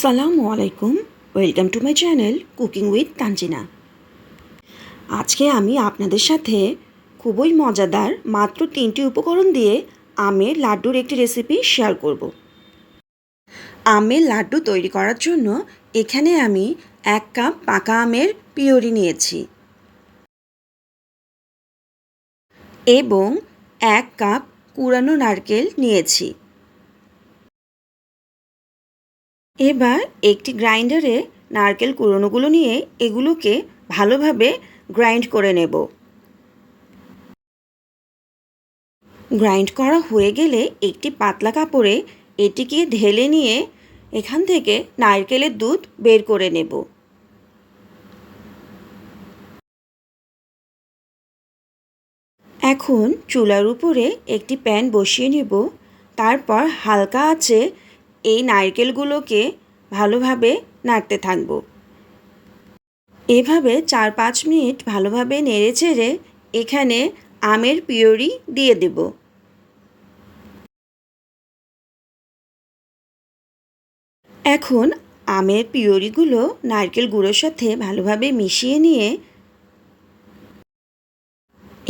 সালামু আলাইকুম। Welcome to my channel cooking with Tanjina আজকে আমি আপনাদের সাথে খুবই মজাদার মাত্র তিনটি উপকরণ দিয়ে আমের লাড্ডুর একটি রেসিপি শেয়ার করব। আমের লাড্ডু তৈরি করার জন্য এখানে আমি এক কাপ পাকা আমের পিওরি নিয়েছি। এবং এক কাপ কুড়ানো নারকেল নিয়েছি। এবার একটি গ্রাইন্ডারে নারকেল কুড়োনোগুলো নিয়ে এগুলোকে ভালোভাবে গ্রাইন্ড করে নেব। গ্রাইন্ড করা হয়ে গেলে একটি পাতলা কাপড়ে এটিকে ঢেলে নিয়ে এখান থেকে নারকেলের দুধ বের করে নেব। এখন চুলার উপরে একটি প্যান বসিয়ে নেব। তারপর হালকা আছে এই নারকেলগুলোকে ভালোভাবে নাড়তে থাকব। এভাবে চার পাঁচ মিনিট ভালোভাবে নেড়ে চেড়ে এখানে আমের পিওরি দিয়ে দেব। এখন আমের পিওরিগুলো নারকেল গুঁড়োর সাথে ভালোভাবে মিশিয়ে নিয়ে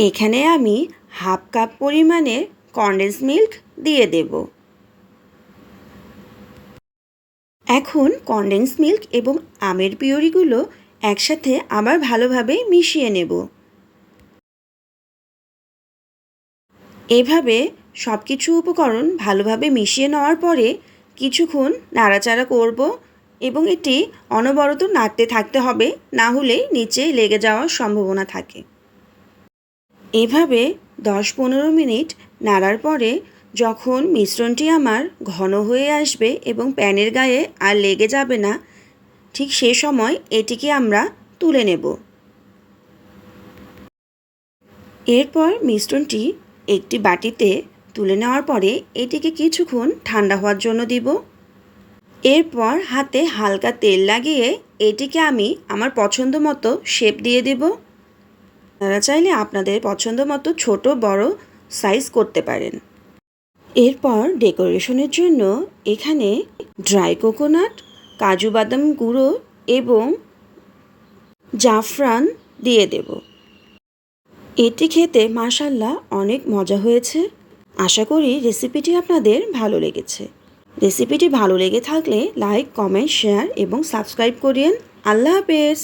এখানে আমি হাফ কাপ পরিমাণে কন্ডেন্স মিল্ক দিয়ে দেবো। এখন কনডেন্স মিল্ক এবং আমের পিওরিগুলো একসাথে আবার ভালোভাবে মিশিয়ে নেব। এভাবে সব কিছু উপকরণ ভালোভাবে মিশিয়ে নেওয়ার পরে কিছুক্ষণ নাড়াচাড়া করব এবং এটি অনবরত নাড়তে থাকতে হবে, না হলে নিচে লেগে যাওয়ার সম্ভাবনা থাকে। এভাবে দশ পনেরো মিনিট নাড়ার পরে যখন মিশ্রণটি আমার ঘন হয়ে আসবে এবং প্যানের গায়ে আর লেগে যাবে না, ঠিক সে সময় এটিকে আমরা তুলে নেব। এরপর মিশ্রণটি একটি বাটিতে তুলে নেওয়ার পরে এটিকে কিছুক্ষণ ঠান্ডা হওয়ার জন্য দিব। এরপর হাতে হালকা তেল লাগিয়ে এটিকে আমি আমার পছন্দ মতো শেপ দিয়ে দেব। তারা চাইলে আপনাদের পছন্দ মতো ছোট, বড় সাইজ করতে পারেন। এরপর ডেকোরেশনের জন্য এখানে ড্রাই কোকোনাট, কাজু বাদাম গুঁড়ো এবং জাফরান দিয়ে দেব। এটি খেতে মাসাল্লাহ অনেক মজা হয়েছে। আশা করি রেসিপিটি আপনাদের ভালো লেগেছে। রেসিপিটি ভালো লেগে থাকলে লাইক, কমেন্ট, শেয়ার এবং সাবস্ক্রাইব করিয়েন। আল্লাহ হাফেজ।